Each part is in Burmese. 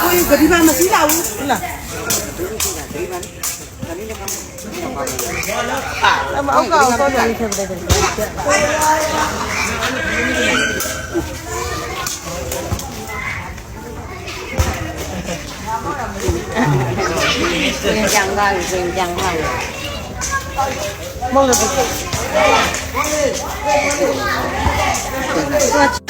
Uy, ganima masilaw. Wala. Tama ako ako. Jangan jangan jangan. cái gì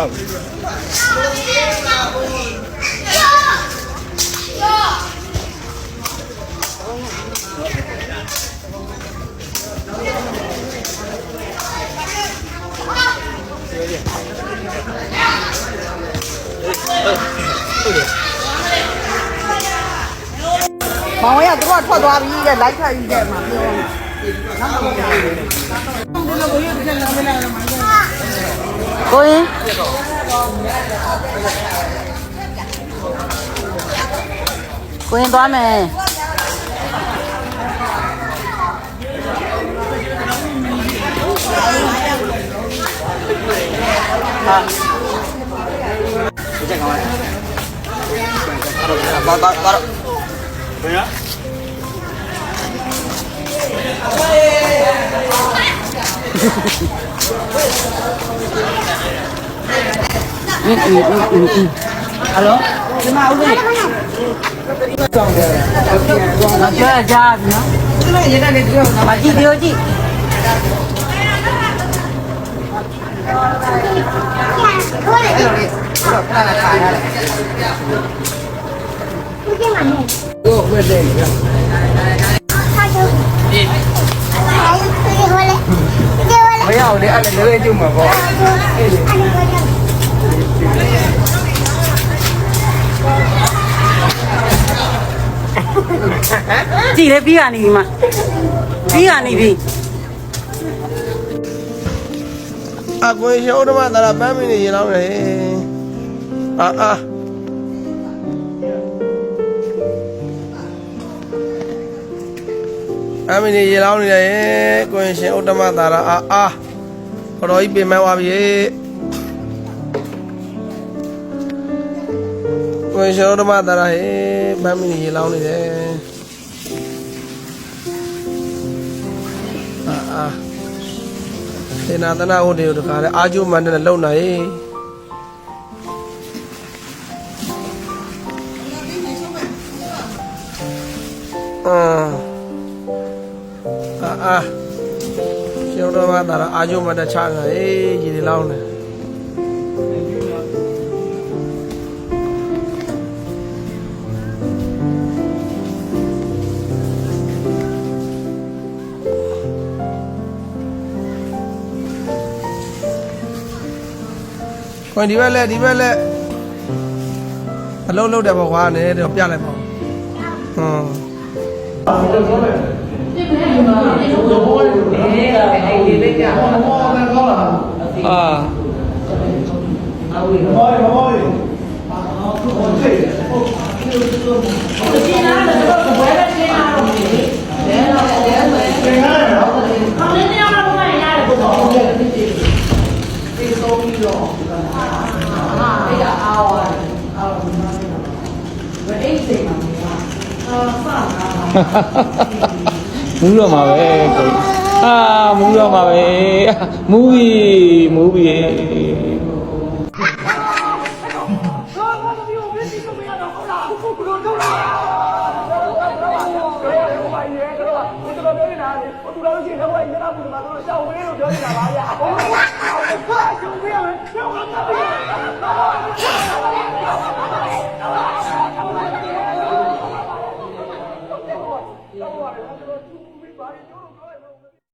Đâu. Yeah. 妈，我要多少套多啊？一个来球一个嘛，多？啊！完。把把把。Thế á? ừ, ừ, ừ, ừ, ừ. Alo? Thế mà ông ơi. Nó chơi là cha gì nó? Bà chị đưa chị. Cái này là phải này. Cái này là phải này. တော့ဝက်တယ်ကွာမရအောင်လေအဲ့ဒါလည်းကျုံမှာပေါ့ကြည်လေပြီးကနေပြီမပြီးကနေပြီအကွေရှောဓမ္မသာရပန်းမင်းရေလောက်တယ်အာအာ အမင်းနေရေလောင်းနေတယ်ကွင်ရှင်ဥတ္တမတာရအာအာခတော်ကြီးပြင်မဲ့သွားပြီကွင်ရှင်ဥတ္တမတာရဟေးပန်းမင်းနေရေလောင်းနေတယ်အာအာစေနာတနာဟုတ်တယ်တခါလဲအာကျုမန္တနဲ့လုံနိုင်အာ အာအာရှင်တော်ဘာသာအာကျုမန္တချငါအေးရည်လောင်းတယ်ခွင်ဒီဘက်လက်ဒီဘက်လက်အလုံးလုံးတယ်ပေါ့ကွာနည်းတော့ပြလိုက်ပါဦးဟွန်းအာ အာဟာဟာဟာ မူးတော့မှာပဲကိုအာမူးတော့မှာပဲမူးပြီမူးပြီဟ